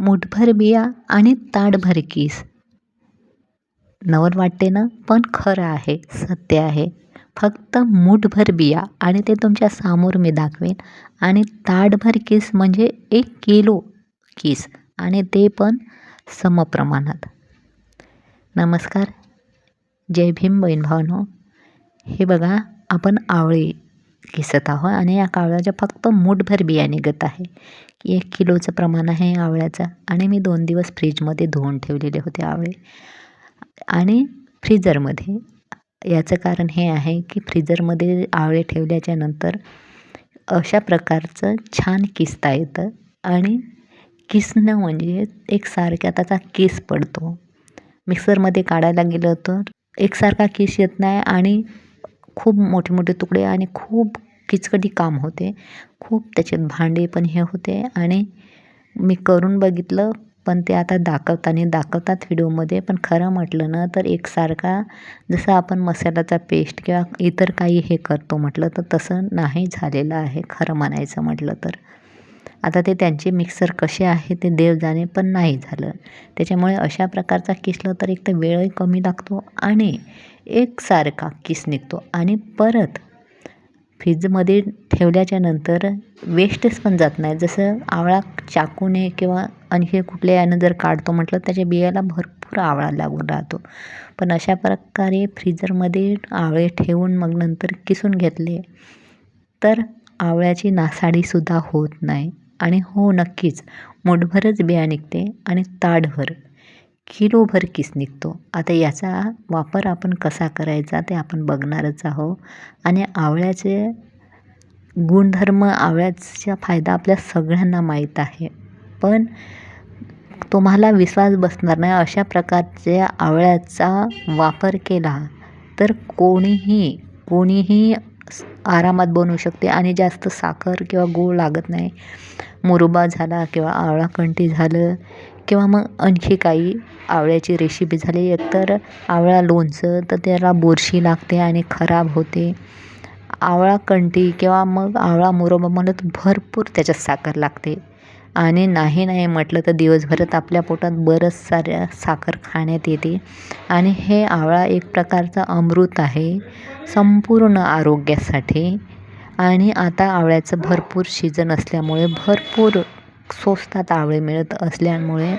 मुठभर बिया आणि ताडभर किस. नवल वाटते ना पण खरं आहे सत्य आहे. फक्त मुठभर बिया आणि ते तुमच्यासमोर मी दाखवेन. आणि ताटभर किस म्हणजे एक किलो किस आणि ते पण समप्रमाणात. नमस्कार. जय भीम बहीण भावनो. हे बघा आपण आवळे किसत आहोत आणि या कावळ्याच्या फक्त मूठभर बिया निघत आहे. एक किलोचं प्रमाण आहे आवळ्याचं. आणि मी दोन दिवस फ्रीजमध्ये धुवून ठेवलेले होते आवळे. आणि फ्रीजरमध्ये याचं कारण हे आहे की फ्रीजरमध्ये आवळे ठेवल्याच्या नंतर अशा प्रकारचं छान किसता येतं. आणि किसणं म्हणजे एकसारख्या त्याचा केस पडतो. मिक्सरमध्ये काढायला गेलं तर एकसारखा केस येत नाही आणि खूप मोठे मोठे तुकडे आणि खूप किचकटी काम होते. खूप त्याच्यात भांडे पण हे होते आणि मी करून बघितलं पण ते आता दाखवताना दाखवतात व्हिडिओमध्ये. पण खरं म्हटलं ना तर एकसारखा जसं आपण मसाल्याचा पेस्ट किंवा इतर काही हे करतो म्हटलं तर तसं नाही झालेलं आहे खरं म्हणायचं म्हटलं तर. आता ते त्यांचे मिक्सर कसे आहे ते देव जाणे पण नाही झालं. त्याच्यामुळे अशा प्रकारचा किसलं तर एक तर वेळही कमी लागतो आणि एकसारखा किस निघतो. आणि परत फ्रीजमध्ये ठेवल्याच्या नंतर वेस्टच पण जात नाही. जसं आवळा चाकूने किंवा आणखी कुठल्या यानं जर काढतो म्हटलं त्याच्या बियाला भरपूर आवळा लागून राहतो. पण अशा प्रकारे फ्रीजरमध्ये आवळे ठेवून मग नंतर किसून घेतले तर आवळ्याची नासाडीसुद्धा होत नाही. आणि हो नक्कीच. मुठभरच बिया निघते आणि ताडभर किलोभर किस निघतो. आता याचा वापर आपण कसा करायचा ते आपण बघणारच आहो आणि आवळ्याचे गुणधर्म आवळ्याचा फायदा आपल्या सगळ्यांना माहीत आहे. पण तुम्हाला विश्वास बसणार नाही अशा प्रकारच्या आवळ्याचा वापर केला तर कोणीही कोणीही आरामात बनवू शकते आणि जास्त साखर किंवा गूळ लागत नाही. मुरुबा झाला किंवा आवळाकंठी झालं किंवा मग आणखी काही आवळ्याची रेसिपी झाली एकतर आवळा लोणचं तर त्याला बुरशी लागते आणि खराब होते. आवळा कंठी किंवा मग आवळा मुरबा मला तर भरपूर त्याच्यात साखर लागते. आणि नाही नाही म्हटलं तर दिवसभरात आपल्या पोटात बरंच साऱ्या साखर खाण्यात येते. आणि हे आवळा एक प्रकारचा अमृत आहे संपूर्ण आरोग्यासाठी. आणि आता आवळ्याचं भरपूर सीजन असल्यामुळे भरपूर स्वस्तात आवळे मिळत असल्यामुळे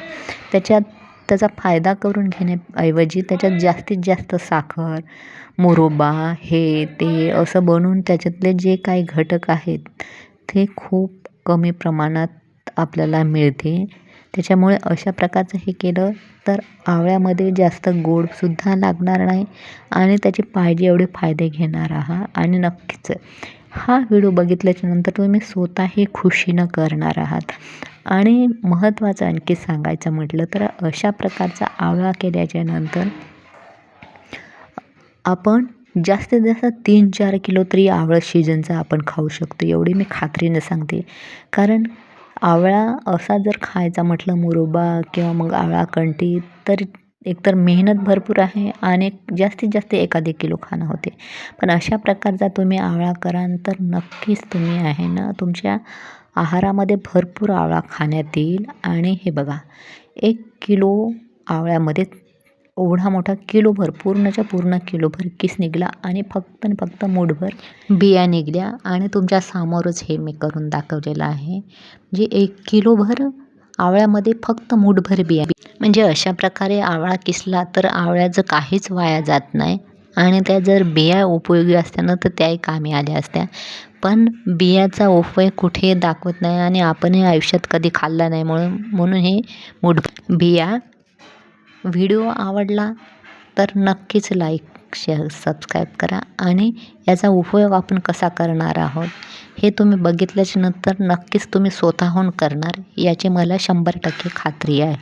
त्याच्यात त्याचा फायदा करून घेण्याऐवजी त्याच्यात जास्तीत जास्त साखर मुरोबा हे ते असं बनवून त्याच्यातले जे काही घटक आहेत ते खूप कमी प्रमाणात आपल्याला मिळते. त्याच्यामुळे अशा प्रकारचं हे केलं तर आवळ्यामध्ये जास्त गोडसुद्धा लागणार नाही आणि त्याचे पाहिजे एवढे फायदे घेणार आहात. आणि नक्कीच हा व्हिडिओ बघितल्याच्यानंतर तुम्ही स्वतःही खुशीनं करणार आहात. आणि महत्त्वाचं आणखी सांगायचं म्हटलं तर अशा प्रकारचा आवळा केल्याच्यानंतर आपण जास्तीत जास्त तीन चार किलो तरी आवळं सीजनचा आपण खाऊ शकतो. एवढी मी खात्रीनं सांगते. कारण आवळा असा जर खायचा म्हटलं मुरब्बा किंवा मग आवळा कंठी तर एकतर मेहनत भरपूर आहे आणि जास्तीत जास्त एखादे किलो खाणं होते. पण अशा प्रकारचा तुम्ही आवळा कराल तर नक्कीच तुम्ही आहे ना तुमच्या आहारामध्ये भरपूर आवळा खाण्यात येईल. आणि हे बघा एक किलो आवळ्यामध्ये एवढा मोठा किलोभर पूर्णच्या पूर्ण किलोभर किस निघला आणि फक्त आणि फक्त मूठभर बिया निघल्या. आणि तुमच्या समोरच हे मी करून दाखवलेलं आहे जे एक किलोभर आवळ्यामध्ये फक्त मूठभर बिया. म्हणजे अशा प्रकारे आवळा किसला तर आवळ्याचं काहीच वाया जात नाही. आणि त्या जर बिया उपयोगी असत्या ना तर त्याही कामी आल्या असत्या. पण बियाचा उपयोग कुठे दाखवत नाही आणि आपणही आयुष्यात कधी खाल्ला नाही म्हणून म्हणून हे मूठ बिया व्हिडिओ आवडला तर नक्कीच लाईक शेअर सबस्क्राईब करा आणि याचा उपयोग आपण कसा करणार आहोत हे तुम्ही बघितल्याच्या नंतर नक्कीच तुम्ही स्वतःहून करणार याची मला शंभर टक्के खात्री आहे.